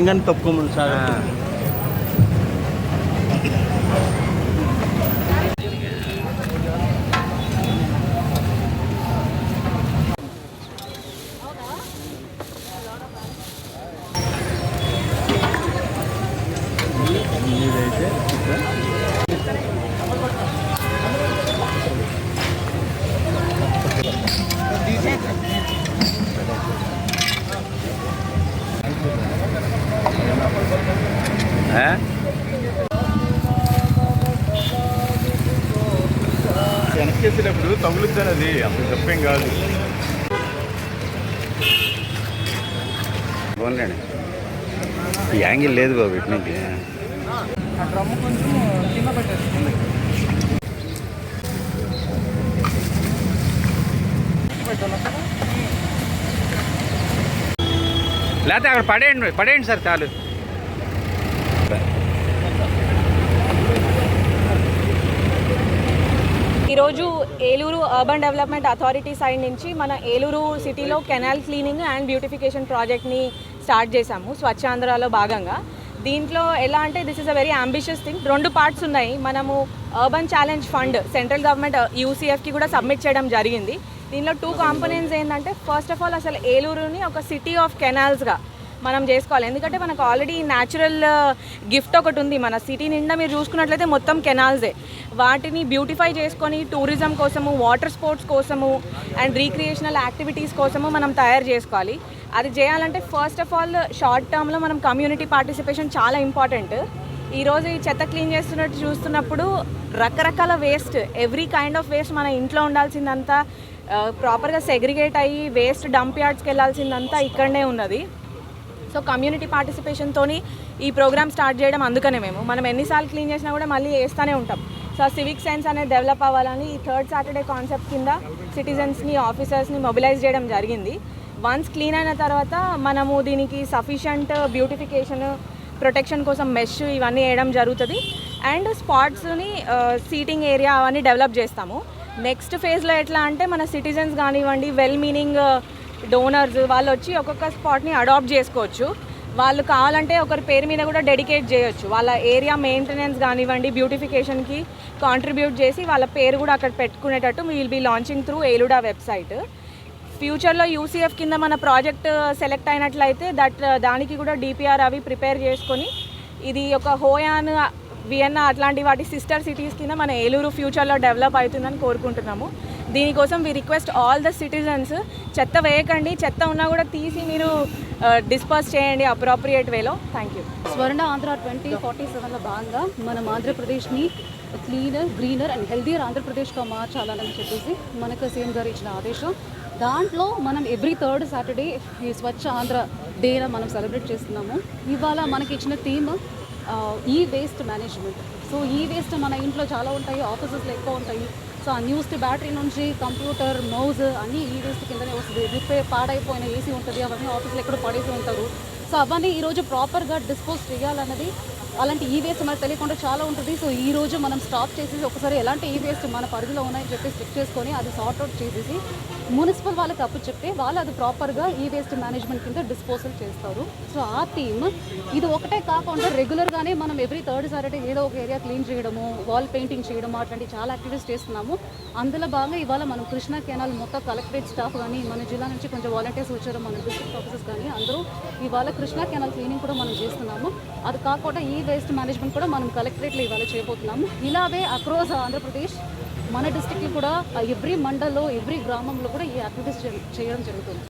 kemarin top komun saya. Nah. ఆ? వెనక్కి వేసేటప్పుడు తగులుద్దాను అది అంత తప్పేం కాదు. ఈ యాంగిల్ లేదు బాబు ఇటు నుంచి లేకపోతే అక్కడ పడేయండి పడేయండి సార్ చాలు. ఈరోజు Eluru urban development authority side నుంచి మన ఏలూరు సిటీలో కెనాల్ క్లీనింగ్ అండ్ బ్యూటిఫికేషన్ ప్రాజెక్ట్ని స్టార్ట్ చేశాము స్వచ్ఛాంధ్రలో భాగంగా. దీంట్లో ఎలా అంటే this is a very ambitious thing రెండు పార్ట్స్ ఉన్నాయి. మనము urban challenge fund central government యూసీఎఫ్కి కూడా సబ్మిట్ చేయడం జరిగింది. దీనిలో టూ కాంపోనెంట్స్ ఏంటంటే ఫస్ట్ ఆఫ్ ఆల్ అసలు ఏలూరుని ఒక సిటీ ఆఫ్ కెనాల్స్గా మనం చేసుకోవాలి. ఎందుకంటే మనకు ఆల్రెడీ న్యాచురల్ గిఫ్ట్ ఒకటి ఉంది మన సిటీ నిండా మీరు చూసుకున్నట్లయితే మొత్తం కెనాల్సే వాటిని బ్యూటిఫై చేసుకొని టూరిజం కోసము వాటర్ స్పోర్ట్స్ కోసము అండ్ రీక్రియేషనల్ యాక్టివిటీస్ కోసము మనం తయారు చేసుకోవాలి. అది చేయాలంటే ఫస్ట్ ఆఫ్ ఆల్ షార్ట్ టర్మ్లో మనం కమ్యూనిటీ పార్టిసిపేషన్ చాలా ఇంపార్టెంట్ ఈరోజు ఈ చెత్త క్లీన్ చేస్తున్నట్టు చూస్తున్నప్పుడు రకరకాల waste every kind of waste మన ఇంట్లో ఉండాల్సిందంతా uh, ప్రాపర్గా సెగ్రిగేట్ అయ్యి వేస్ట్ డంప్ యార్డ్స్కి వెళ్ళాల్సిందంతా ఇక్కడనే ఉన్నది. సో కమ్యూనిటీ పార్టిసిపేషన్తో ఈ ప్రోగ్రామ్ స్టార్ట్ చేయడం అందుకనే మేము. మనం ఎన్నిసార్లు క్లీన్ చేసినా కూడా మళ్ళీ వేస్తూనే ఉంటాం. సో ఆ సివిక్ సైన్స్ అనేది డెవలప్ అవ్వాలని ఈ థర్డ్ సాటర్డే కాన్సెప్ట్ కింద సిటిజన్స్ని ఆఫీసర్స్ని మొబిలైజ్ చేయడం జరిగింది. వన్స్ క్లీన్ అయిన తర్వాత మనము దీనికి సఫిషియంట్ బ్యూటిఫికేషన్ ప్రొటెక్షన్ కోసం మెష్ ఇవన్నీ వేయడం జరుగుతుంది. అండ్ స్పాట్స్ని సీటింగ్ ఏరియా అవన్నీ డెవలప్ చేస్తాము. నెక్స్ట్ ఫేజ్లో ఎట్లా అంటే మన సిటిజన్స్ కానివ్వండి వెల్ మీనింగ్ డోనర్స్ వాళ్ళు వచ్చి ఒక్కొక్క స్పాట్ని అడాప్ట్ చేసుకోవచ్చు. వాళ్ళు కావాలంటే ఒకరి పేరు మీద కూడా డెడికేట్ చేయొచ్చు. వాళ్ళ ఏరియా మెయింటెనెన్స్ కానివ్వండి బ్యూటిఫికేషన్కి కాంట్రిబ్యూట్ చేసి వాళ్ళ పేరు కూడా అక్కడ పెట్టుకునేటట్టు will be launching through ELUDA website ఫ్యూచర్లో యూసీఎఫ్ కింద మన ప్రాజెక్ట్ సెలెక్ట్ అయినట్లయితే దట్ దానికి కూడా డిపిఆర్ అవి ప్రిపేర్ చేసుకొని ఇది ఒక హోయాన్ వియన్నా అట్లాంటి వాటి సిస్టర్ సిటీస్ కింద మన ఏలూరు ఫ్యూచర్లో డెవలప్ అవుతుందని కోరుకుంటున్నాము. దీనికోసం we request all the citizens చెత్త వేయకండి చెత్త ఉన్నా కూడా తీసి మీరు డిస్పర్స్ చేయండి అప్రోప్రియేట్ వేలో thank you Swarna Andhra twenty forty సెవెన్లో భాగంగా మనం ఆంధ్రప్రదేశ్ని క్లీనర్ గ్రీనర్ అండ్ హెల్దీర్ ఆంధ్రప్రదేశ్గా మార్చాలని చెప్పేసి మనకు సీఎం గారు ఇచ్చిన ఆదేశం. దాంట్లో మనం ఎవ్రీ థర్డ్ సాటర్డే ఈ స్వచ్ఛ ఆంధ్ర డేలా మనం సెలబ్రేట్ చేస్తున్నాము. ఇవాళ మనకి ఇచ్చిన థీమ్ ఈ వేస్ట్ మేనేజ్మెంట్ సో ఈ వేస్ట్ మన ఇంట్లో చాలా ఉంటాయి ఆఫీసెస్లో ఎక్కువ ఉంటాయి. సో ఆ న్యూస్ బ్యాటరీ నుంచి కంప్యూటర్ మౌజ్ అన్నీ ఈ వేస్ట్ కిందనే వస్తుంది. రిపేర్ పాడైపోయిన ఏసీ ఉంటుంది అవన్నీ ఆఫీస్లో ఎక్కడ పడేసి ఉంటారు. సో అవన్నీ ఈరోజు ప్రాపర్గా డిస్పోజ్ చేయాలన్నది అలాంటి ఈ వేస్ట్ మనకు తెలియకుండా చాలా ఉంటుంది. సో ఈ రోజు మనం స్టాప్ చేసేసి ఒకసారి ఎలాంటి ఈ వేస్ట్ మన పరిధిలో ఉన్నాయని చెప్పి చెక్ చేసుకొని అది సార్ట్అవుట్ చేసేసి మున్సిపల్ వాళ్ళకి అప్పు చెప్తే వాళ్ళు అది ప్రాపర్గా ఈ వేస్ట్ మేనేజ్మెంట్ కింద డిస్పోజల్ చేస్తారు. సో ఆ టీమ్ ఇది ఒకటే కాకుండా రెగ్యులర్గానే మనం ఎవ్రీ థర్డ్ సాటర్డే ఏదో ఒక ఏరియా క్లీన్ చేయడము వాల్ పెయింటింగ్ చేయడము అట్లాంటి చాలా యాక్టివిటీస్ చేస్తున్నాము. అందులో భాగంగా ఇవాళ మనం కృష్ణా కెనాల్ మొత్తం కలెక్టరేట్ స్టాఫ్ కానీ మన జిల్లా నుంచి కొంచెం వాలంటీర్స్ వచ్చారు మన డిస్ట్రిక్ట్ ఆఫీసర్స్ కానీ అందరూ ఇవాళ కృష్ణా కెనాల్ క్లీనింగ్ కూడా మనం చేస్తున్నాము. అది కాకుండా ఈ వేస్ట్ మేనేజ్మెంట్ కూడా మనం కలెక్టరేట్లో ఇవాళ చేయబోతున్నాము. ఇలాగే అక్రాస్ ఆంధ్రప్రదేశ్ మన డిస్టిక్లో కూడా ఎవ్రీ మండల్లో ఎవ్రీ గ్రామంలో కూడా ఈ యాక్టివిటీస్ చేయడం జరుగుతుంది.